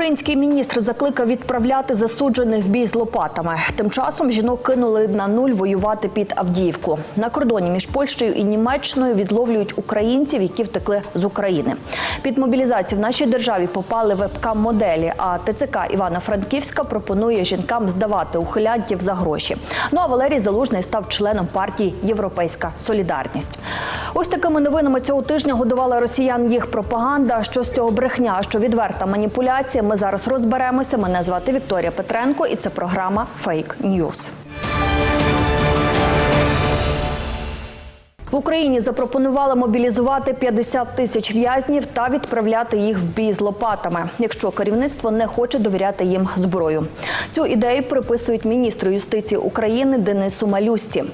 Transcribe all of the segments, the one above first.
Український міністр закликав відправляти засуджених в бій з лопатами. Тим часом жінок кинули на нуль воювати під Авдіївку. На кордоні між Польщею і Німеччиною відловлюють українців, які втекли з України. Під мобілізацію в нашій державі попали вебкам-моделі. А ТЦК Івано-Франківська пропонує жінкам здавати ухилянтів за гроші. Ну а Валерій Залужний став членом партії Європейська Солідарність. Ось такими новинами цього тижня годувала росіян їх пропаганда. Що з цього брехня, що відверта маніпуляція. Ми зараз розберемося. Мене звати Вікторія Петренко, і це програма Фейк Ньюз. В Україні запропонували мобілізувати 50 тисяч в'язнів та відправляти їх в бій з лопатами, якщо керівництво не хоче довіряти їм зброю. Цю ідею приписують міністру юстиції України Денису Малюсті.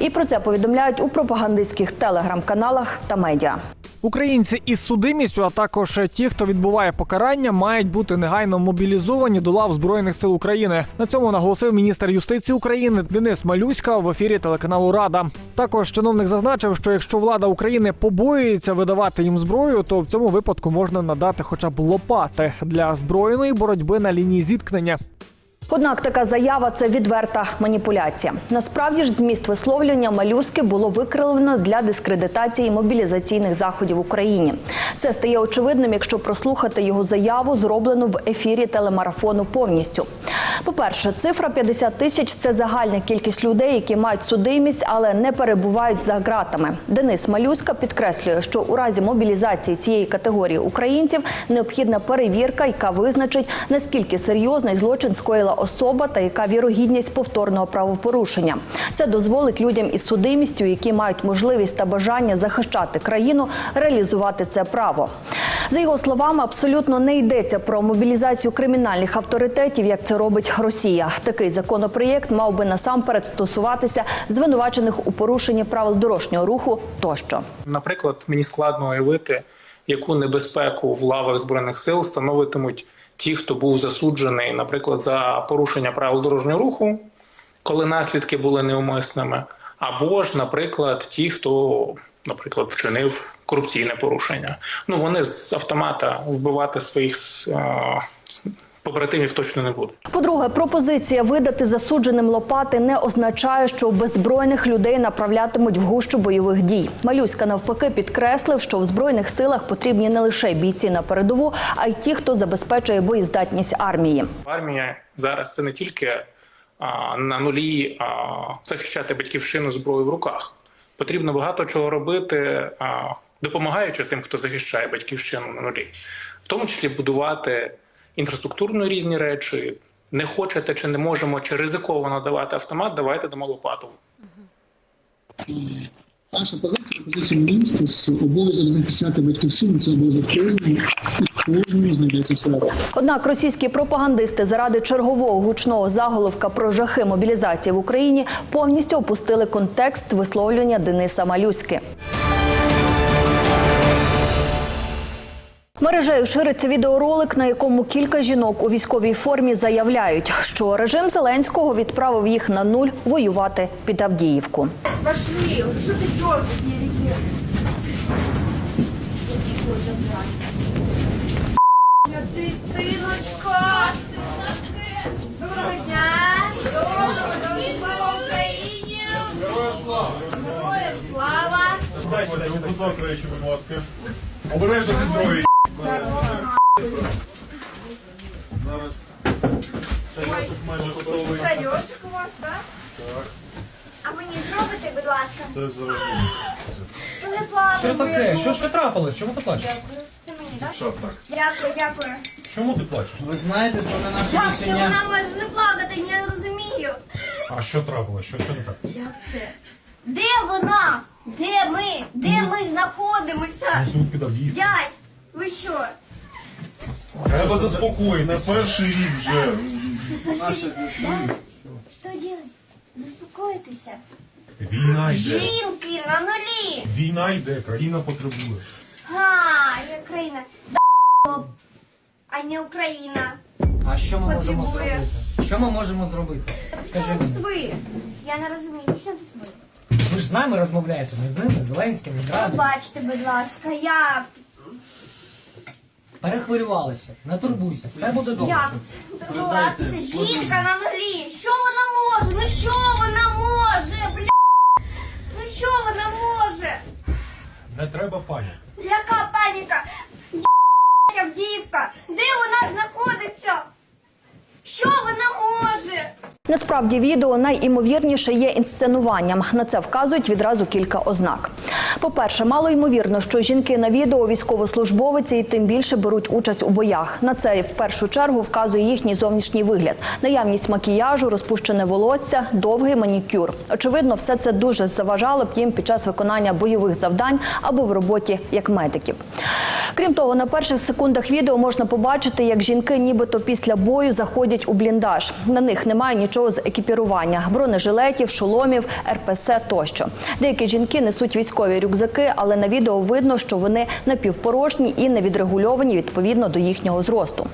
І про це повідомляють у пропагандистських телеграм-каналах та медіа. Українці із судимістю, а також ті, хто відбуває покарання, мають бути негайно мобілізовані до лав збройних сил України. На цьому наголосив міністр юстиції України Денис Малюська в ефірі телеканалу Рада. Також чиновник зазначив, що якщо влада України побоюється видавати їм зброю, то в цьому випадку можна надати хоча б лопати для збройної боротьби на лінії зіткнення. Однак така заява це відверта маніпуляція. Насправді ж зміст висловлювання малюски було викривлено для дискредитації мобілізаційних заходів в Україні. Це стає очевидним, якщо прослухати його заяву, зроблену в ефірі телемарафону повністю. По-перше, цифра 50 тисяч це загальна кількість людей, які мають судимість, але не перебувають за ґратами. Денис Малюська підкреслює, що у разі мобілізації цієї категорії українців необхідна перевірка, яка визначить наскільки серйозний злочин скоїла особа та яка вірогідність повторного правопорушення. Це дозволить людям із судимістю, які мають можливість та бажання захищати країну, реалізувати це право. За його словами, абсолютно не йдеться про мобілізацію кримінальних авторитетів, як це робить Росія. Такий законопроєкт мав би насамперед стосуватися звинувачених у порушенні правил дорожнього руху тощо. Наприклад, мені складно уявити, яку небезпеку в лавах збройних сил становитимуть ті, хто був засуджений, наприклад, за порушення правил дорожнього руху, коли наслідки були неумисними, або ж, наприклад, ті, хто, наприклад, вчинив корупційне порушення. Ну вони з автомата вбивати своїх е, побратимів точно не будуть. По-друге, пропозиція видати засудженим лопати не означає, що беззбройних людей направлятимуть в гущу бойових дій. Малюська навпаки підкреслив, що в збройних силах потрібні не лише бійці на передову, а й ті, хто забезпечує боєздатність армії. Армія зараз це не тільки а, на нулі а, захищати батьківщину зброю в руках. Потрібно багато чого робити, допомагаючи тим, хто захищає батьківщину на нулі, в тому числі будувати інфраструктурно різні речі. Не хочете чи не можемо, чи ризиковано давати автомат, давайте дамо лопату. Наша позиція позиція міністра, що обов'язок захищати батьківщину це обов'язок кожного, і кожному знайдеться своя робота. Однак російські пропагандисти заради чергового гучного заголовка про жахи мобілізації в Україні повністю опустили контекст висловлювання Дениса Малюськи. Мережею шириться відеоролик, на якому кілька жінок у військовій формі заявляють, що режим Зеленського відправив їх на нуль воювати під Авдіївку. Пошли, дергаешь, еле Дитиночка! Доброго дня! Доброго Україні! Героям слава! Героям слава! Дайте речі, будь ласка. Обережно зі зброєю. Зараз чайочок майже готовий. Чайочок у вас, так? Так, А мені зробите, будь ласка. це зараз. Це не плавно. Що таке? Що, що трапилось? Чому ти плачеш? Дякую. Це мені, так? Що так? Дякую, дякую. Чому ти плачеш? Ви знаєте, це вже наше Як це рішення. вона може не плакати, я не розумію. А що трапилось? Що, що не так? Як це? Де вона? Де ми? Де ми знаходимося? Дядь, ви що? Треба заспокоїти. На перший рік вже. Що делать? Заспокойтеся. Війна йде. Жінки на нулі. Війна йде, країна потребує. А, я країна. Да, а не Україна. А що ми можемо Потребує. зробити? Що ми можемо зробити? Скажи Що мені. ви? Я не розумію, що тут ви? Ви ж з нами розмовляєте, не з ними, з Зеленським, не з Радою. Пробачте, будь ласка, я перехвилювалися. Не турбуйся, все буде добре. Як? Це жінка на ноглі. Що вона може? Ну що вона може, бля? Ну що вона може? Не треба паніки. Яка паніка? Я Авдіївка. Де вона знаходиться? Що вона може? Насправді відео найімовірніше є інсценуванням. На це вказують відразу кілька ознак. По-перше, мало ймовірно, що жінки на відео військовослужбовиці і тим більше беруть участь у боях. На це в першу чергу вказує їхній зовнішній вигляд, наявність макіяжу, розпущене волосся, довгий манікюр. Очевидно, все це дуже заважало б їм під час виконання бойових завдань або в роботі як медиків. Крім того, на перших секундах відео можна побачити, як жінки, нібито після бою, заходять у бліндаж. На них немає нічого з екіпірування: бронежилетів, шоломів, РПС тощо. Деякі жінки несуть військові рюкзаки, але на відео видно, що вони напівпорожні і не відрегульовані відповідно до їхнього зросту.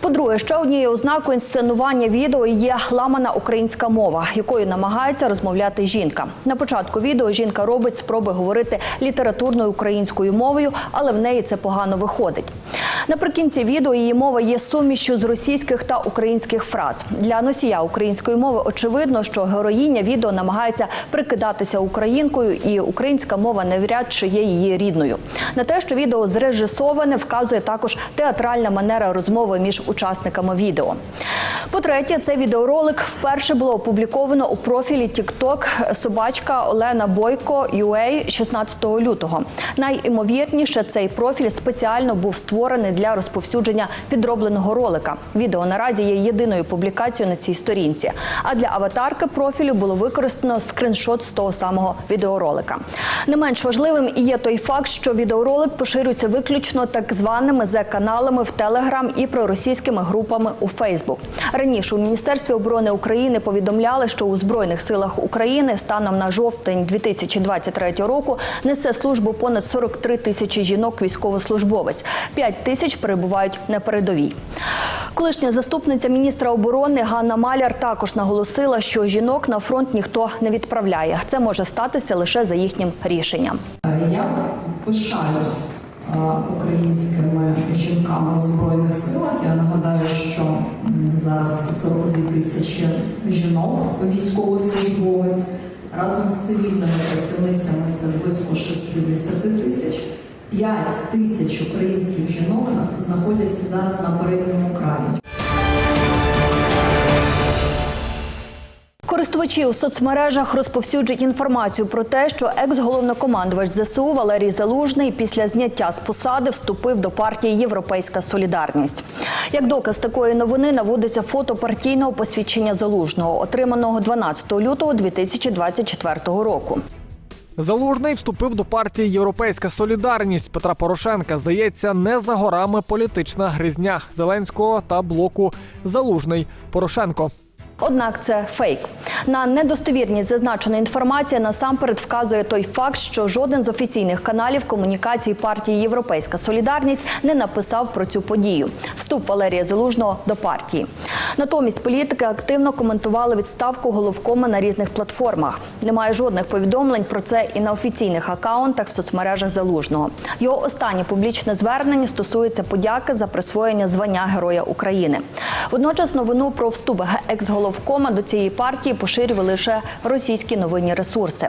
По-друге, ще однією ознакою інсценування відео є ламана українська мова, якою намагається розмовляти жінка. На початку відео жінка робить спроби говорити літературною українською мовою, але в неї це погано виходить. Наприкінці відео її мова є сумішю з російських та українських фраз. Для носія української мови очевидно, що героїня відео намагається прикидатися українкою, і українська мова навряд чи є її рідною. На те, що відео зрежисоване, вказує також театральна манера розмови між учасниками відео. По-третє, цей відеоролик вперше було опубліковано у профілі TikTok собачка Олена Бойко UA 16 лютого. Найімовірніше, цей профіль спеціально був створений для розповсюдження підробленого ролика. Відео наразі є єдиною публікацією на цій сторінці. А для аватарки профілю було використано скриншот з того самого відеоролика. Не менш важливим і є той факт, що відеоролик поширюється виключно так званими зе-каналами в Телеграм і проросійськими групами у Фейсбук. Раніше у Міністерстві оборони України повідомляли, що у збройних силах України станом на жовтень 2023 року несе службу понад 43 тисячі жінок військовослужбовець. 5 тисяч перебувають на передовій. Колишня заступниця міністра оборони Ганна Маляр також наголосила, що жінок на фронт ніхто не відправляє. Це може статися лише за їхнім рішенням. Я пишаюсь українськими жінками у збройних силах. Я нагадаю, що зараз це 42 тисячі жінок військовослужбовець. Разом з цивільними працівницями це близько 60 тисяч. 5 тисяч українських жінок знаходяться зараз на передньому краї. Користувачі у соцмережах розповсюджують інформацію про те, що екс-головнокомандувач ЗСУ Валерій Залужний після зняття з посади вступив до партії Європейська Солідарність. Як доказ такої новини наводиться фото партійного посвідчення залужного, отриманого 12 лютого 2024 року. Залужний вступив до партії Європейська Солідарність Петра Порошенка. Здається, не за горами політична гризня Зеленського та блоку Залужний Порошенко. Однак це фейк. На недостовірність зазначена інформація насамперед вказує той факт, що жоден з офіційних каналів комунікації партії Європейська Солідарність не написав про цю подію вступ Валерія Залужного до партії. Натомість політики активно коментували відставку головкома на різних платформах. Немає жодних повідомлень про це і на офіційних акаунтах в соцмережах Залужного. Його останнє публічне звернення стосується подяки за присвоєння звання Героя України. Водночас новину про вступ екс-головкома до цієї партії поширювали лише російські новинні ресурси.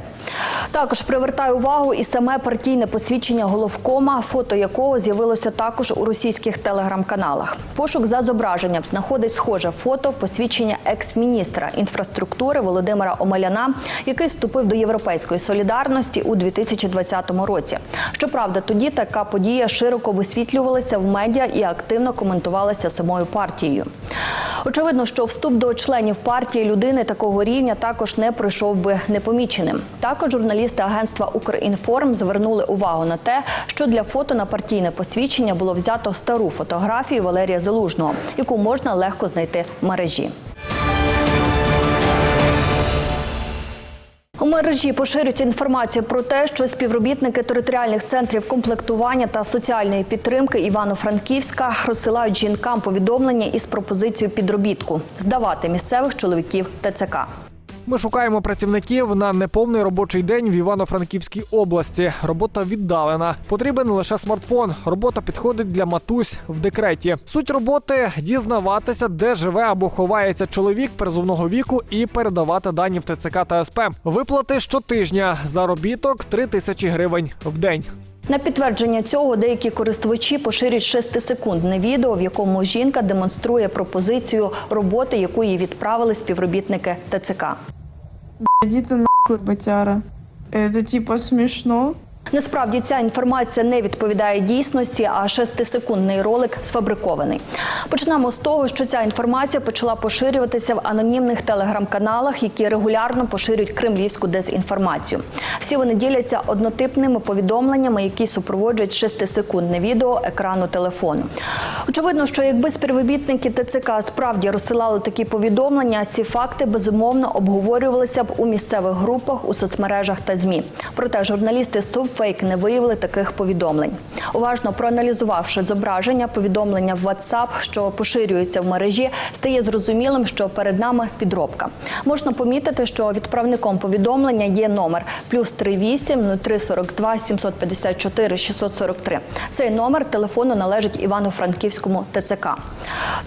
Також привертає увагу і саме партійне посвідчення головкома, фото якого з'явилося також у російських телеграм-каналах. Пошук за зображенням знаходить схоже фото посвідчення екс-міністра інфраструктури Володимира Омеляна, який вступив до Європейської солідарності у 2020 році. Щоправда, тоді така подія широко висвітлювалася в медіа і активно коментувалася самою партією. Очевидно, що вступ до членів партії людини такого рівня також не пройшов би непоміченим. Також журналісти агентства Укрінформ звернули увагу на те, що для фото на партійне посвідчення було взято стару фотографію Валерія Залужного, яку можна легко знайти в мережі. Мережі поширюють інформацію про те, що співробітники територіальних центрів комплектування та соціальної підтримки Івано-Франківська розсилають жінкам повідомлення із пропозицією підробітку здавати місцевих чоловіків ТЦК. Ми шукаємо працівників на неповний робочий день в Івано-Франківській області. Робота віддалена. Потрібен лише смартфон. Робота підходить для матусь в декреті. Суть роботи дізнаватися, де живе або ховається чоловік призовного віку, і передавати дані в ТЦК та СП. Виплати щотижня. Заробіток 3 тисячі гривень в день. На підтвердження цього деякі користувачі поширюють 6-секундне відео, в якому жінка демонструє пропозицію роботи, яку їй відправили співробітники ТЦК. Ты нахуй, батяра. Это типа смешно. Насправді ця інформація не відповідає дійсності, а шестисекундний ролик сфабрикований. Почнемо з того, що ця інформація почала поширюватися в анонімних телеграм-каналах, які регулярно поширюють кремлівську дезінформацію. Всі вони діляться однотипними повідомленнями, які супроводжують шестисекундне відео екрану телефону. Очевидно, що якби співробітники ТЦК справді розсилали такі повідомлення, ці факти безумовно обговорювалися б у місцевих групах у соцмережах та змі. Проте журналісти Совфейк не виявили таких повідомлень. Уважно проаналізувавши зображення, повідомлення в WhatsApp, що поширюються в мережі, стає зрозумілим, що перед нами підробка. Можна помітити, що відправником повідомлення є номер плюс 38 0342 754 643. Цей номер телефону належить Івано-Франківському ТЦК.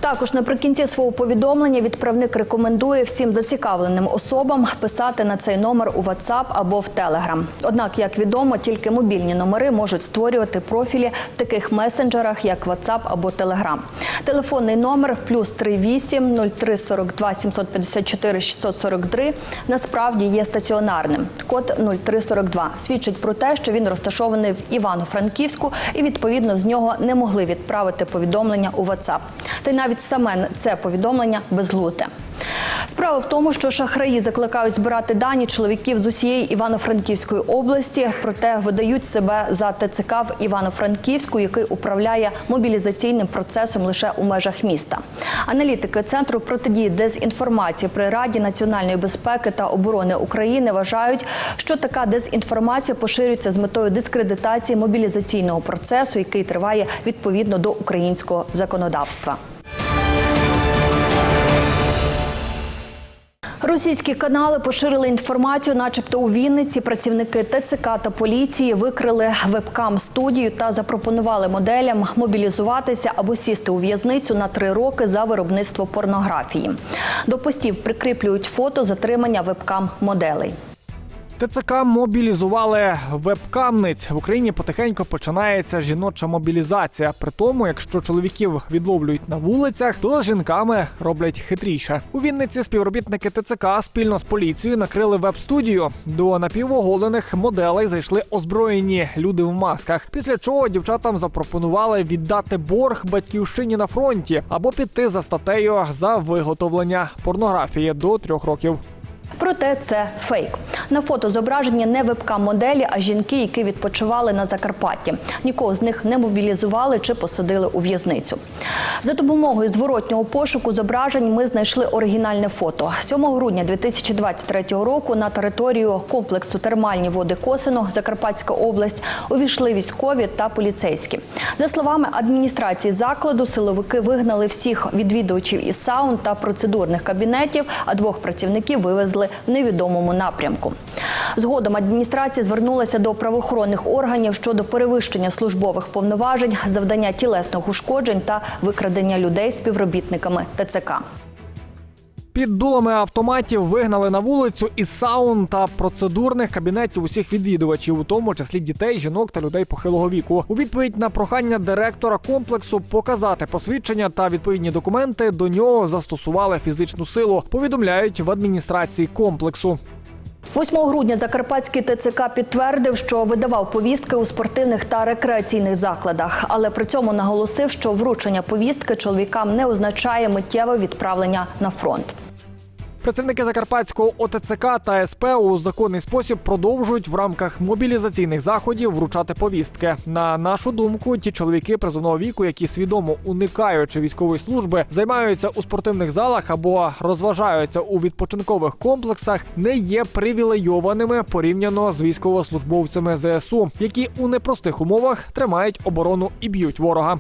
Також наприкінці свого повідомлення відправник рекомендує всім зацікавленим особам писати на цей номер у WhatsApp або в Telegram. Однак, як відомо, тільки мобільні номери можуть створювати профілі в таких месенджерах, як WhatsApp або Telegram. Телефонний номер плюс 38 0342 754 643 насправді є стаціонарним. Код 0342 свідчить про те, що він розташований в Івано-Франківську, і відповідно з нього не могли відправити повідомлення у WhatsApp. Та й навіть саме це повідомлення безглуте. Справа в тому, що шахраї закликають збирати дані чоловіків з усієї Івано-Франківської області, проте видають себе за ТЦК в Івано-Франківську, який управляє мобілізаційним процесом лише у межах міста. Аналітики центру протидії дезінформації при Раді національної безпеки та оборони України вважають, що така дезінформація поширюється з метою дискредитації мобілізаційного процесу, який триває відповідно до українського законодавства. Російські канали поширили інформацію, начебто у Вінниці працівники ТЦК та поліції викрили вебкам студію та запропонували моделям мобілізуватися або сісти у в'язницю на три роки за виробництво порнографії. До постів прикріплюють фото затримання вебкам моделей. ТЦК мобілізували вебкамниць. В Україні потихеньку починається жіноча мобілізація. При тому, якщо чоловіків відловлюють на вулицях, то з жінками роблять хитріше. У Вінниці співробітники ТЦК спільно з поліцією накрили веб-студію. До напівоголених моделей зайшли озброєні люди в масках. Після чого дівчатам запропонували віддати борг батьківщині на фронті або піти за статтею за виготовлення порнографії до трьох років. Проте це фейк. На фото зображені не вебкам-моделі, а жінки, які відпочивали на Закарпатті. Нікого з них не мобілізували чи посадили у в'язницю. За допомогою зворотнього пошуку зображень ми знайшли оригінальне фото. 7 грудня 2023 року на територію комплексу термальні води Косино, Закарпатська область, увійшли військові та поліцейські. За словами адміністрації закладу, силовики вигнали всіх відвідувачів із саун та процедурних кабінетів, а двох працівників вивезли в невідомому напрямку. Згодом адміністрація звернулася до правоохоронних органів щодо перевищення службових повноважень, завдання тілесних ушкоджень та викрадення людей співробітниками ТЦК. Під дулами автоматів вигнали на вулицю із саун та процедурних кабінетів усіх відвідувачів, у тому числі дітей, жінок та людей похилого віку. У відповідь на прохання директора комплексу показати посвідчення та відповідні документи до нього застосували фізичну силу. Повідомляють в адміністрації комплексу. 8 грудня Закарпатський ТЦК підтвердив, що видавав повістки у спортивних та рекреаційних закладах, але при цьому наголосив, що вручення повістки чоловікам не означає миттєве відправлення на фронт. Працівники Закарпатського ОТЦК та СП у законний спосіб продовжують в рамках мобілізаційних заходів вручати повістки. На нашу думку, ті чоловіки призовного віку, які свідомо уникаючи військової служби, займаються у спортивних залах або розважаються у відпочинкових комплексах, не є привілейованими порівняно з військовослужбовцями ЗСУ, які у непростих умовах тримають оборону і б'ють ворога.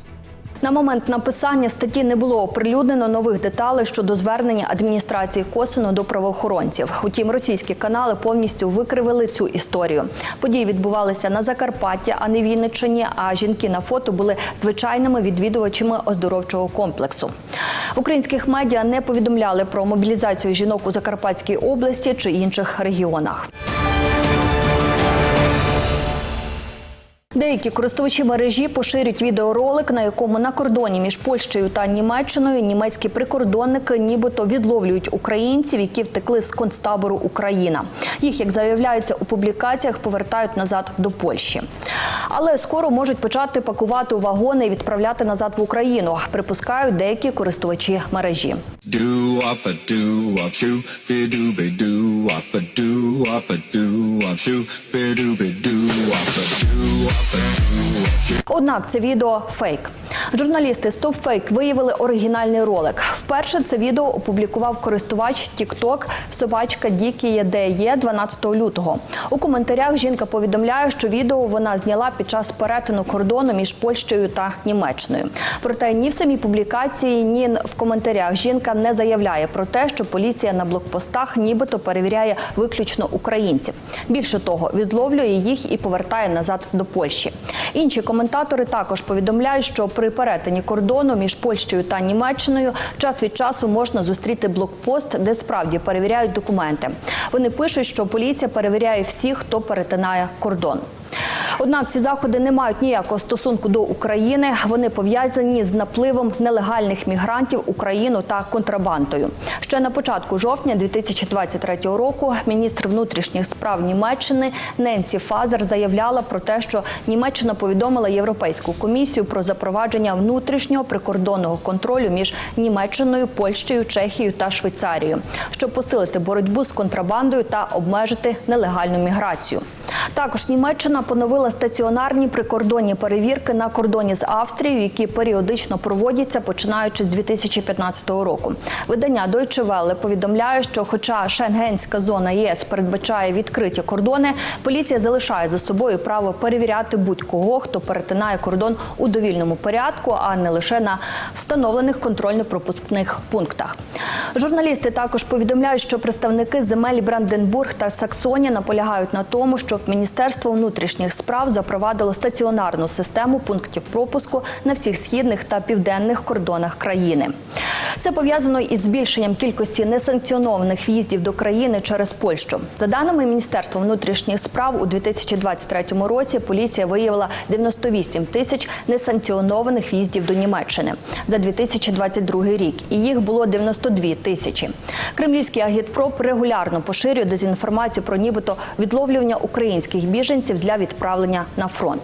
На момент написання статті не було оприлюднено нових деталей щодо звернення адміністрації Косино до правоохоронців. Утім, російські канали повністю викривили цю історію. Події відбувалися на Закарпатті, а не Вінниччині. А жінки на фото були звичайними відвідувачами оздоровчого комплексу. Українських медіа не повідомляли про мобілізацію жінок у Закарпатській області чи інших регіонах. Деякі користувачі мережі поширюють відеоролик, на якому на кордоні між Польщею та Німеччиною німецькі прикордонники нібито відловлюють українців, які втекли з концтабору Україна. Їх, як заявляється у публікаціях, повертають назад до Польщі. Але скоро можуть почати пакувати вагони і відправляти назад в Україну. Припускають деякі користувачі мережі. Do up a do up shoo, be do be do up a do up a do up shoo, be do be do up a do up a do. Однак це відео фейк. Журналісти StopFake виявили оригінальний ролик. Вперше це відео опублікував користувач TikTok собачка Дікі ДЕ 12 лютого. У коментарях жінка повідомляє, що відео вона зняла під час перетину кордону між Польщею та Німеччиною. Проте ні в самій публікації, ні в коментарях жінка не заявляє про те, що поліція на блокпостах нібито перевіряє виключно українців. Більше того, відловлює їх і повертає назад до Польщі. Інші коментатори також повідомляють, що при перетині кордону між Польщею та Німеччиною час від часу можна зустріти блокпост, де справді перевіряють документи. Вони пишуть, що поліція перевіряє всіх, хто перетинає кордон. Однак ці заходи не мають ніякого стосунку до України. Вони пов'язані з напливом нелегальних мігрантів в Україну та контрабандою. Ще на початку жовтня 2023 року міністр внутрішніх справ Німеччини Ненсі Фазер заявляла про те, що Німеччина повідомила Європейську комісію про запровадження внутрішнього прикордонного контролю між Німеччиною, Польщею, Чехією та Швейцарією, щоб посилити боротьбу з контрабандою та обмежити нелегальну міграцію. Також Німеччина поновила стаціонарні прикордонні перевірки на кордоні з Австрією, які періодично проводяться починаючи з 2015 року. Видання Deutsche Welle повідомляє, що, хоча Шенгенська зона ЄС передбачає відкриті кордони, поліція залишає за собою право перевіряти будь-кого, хто перетинає кордон у довільному порядку, а не лише на встановлених контрольно-пропускних пунктах. Журналісти також повідомляють, що представники земель Бранденбург та Саксонія наполягають на тому, щоб Міністерство внутрішніх справ запровадило стаціонарну систему пунктів пропуску на всіх східних та південних кордонах країни. Це пов'язано із збільшенням кількості несанкціонованих в'їздів до країни через Польщу. За даними Міністерства внутрішніх справ, у 2023 році поліція виявила 98 тисяч несанкціонованих в'їздів до Німеччини за 2022 рік, і їх було 92 тисячі. Кремлівський агітпроп регулярно поширює дезінформацію про нібито відловлювання українських біженців для відправлення на фронт.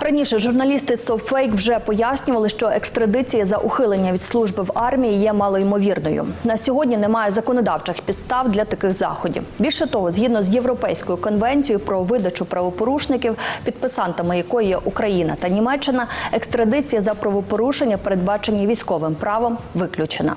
Раніше журналісти StopFake вже пояснювали, що екстрадиція за ухилення від служби в армії є малоймовірною. На сьогодні немає законодавчих підстав для таких заходів. Більше того, згідно з Європейською конвенцією про видачу правопорушників, підписантами якої є Україна та Німеччина, екстрадиція за правопорушення, передбачені військовим правом, виключена.